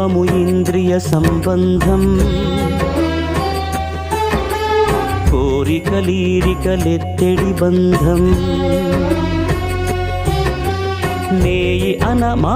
గోధూమము ఇంద్రియ సంబంధం. కోరికలీరికలెత్తెడి బంధం. నేయి అనమా